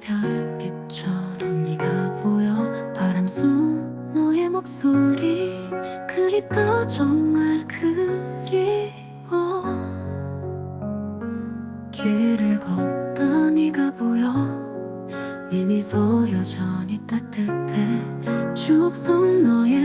별빛처럼 네가 보여. 바람 속 너의 목소리. 그립다 정말 그리워. 길을 걷다 네가 보여. 네 미소 여전히 따뜻해. 추억 속 너의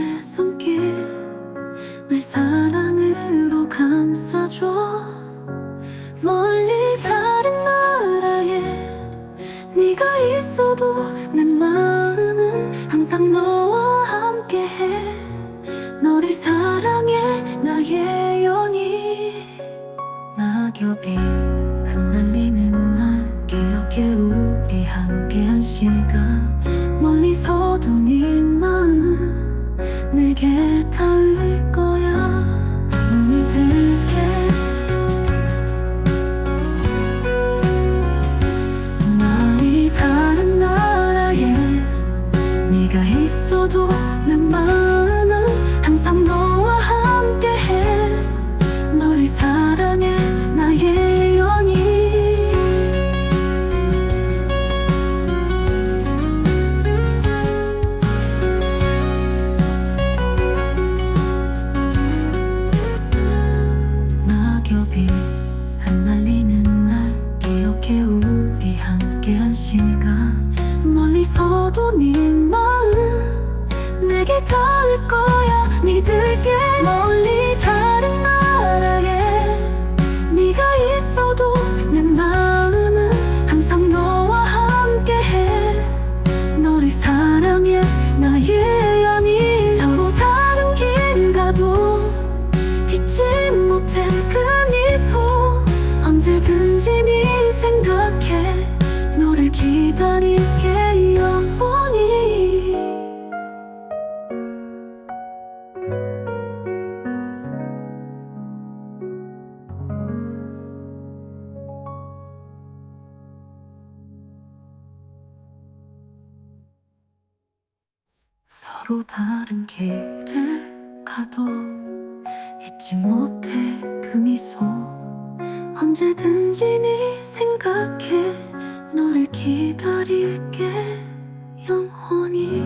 있어도 내 마음은 항상 너와 함께해. 너를 사랑해 나의 연인 낙엽이 흩날리는 날 기억해 우리 함께한 시간. 멀리서도 네 마음 내게 닿을 네가 있어도 내 마음은 항상 너와 함께해. 너를 사랑해 나의 연인. 낙엽이 흩날리는 날 기억해 우리 함께한 시간 멀리서도 네 마음 내게 닿을 거야. 믿 서로 다른 길을 가도 잊지 못해 그 미소. 언제든지 네 생각해 널 기다릴게 영원히.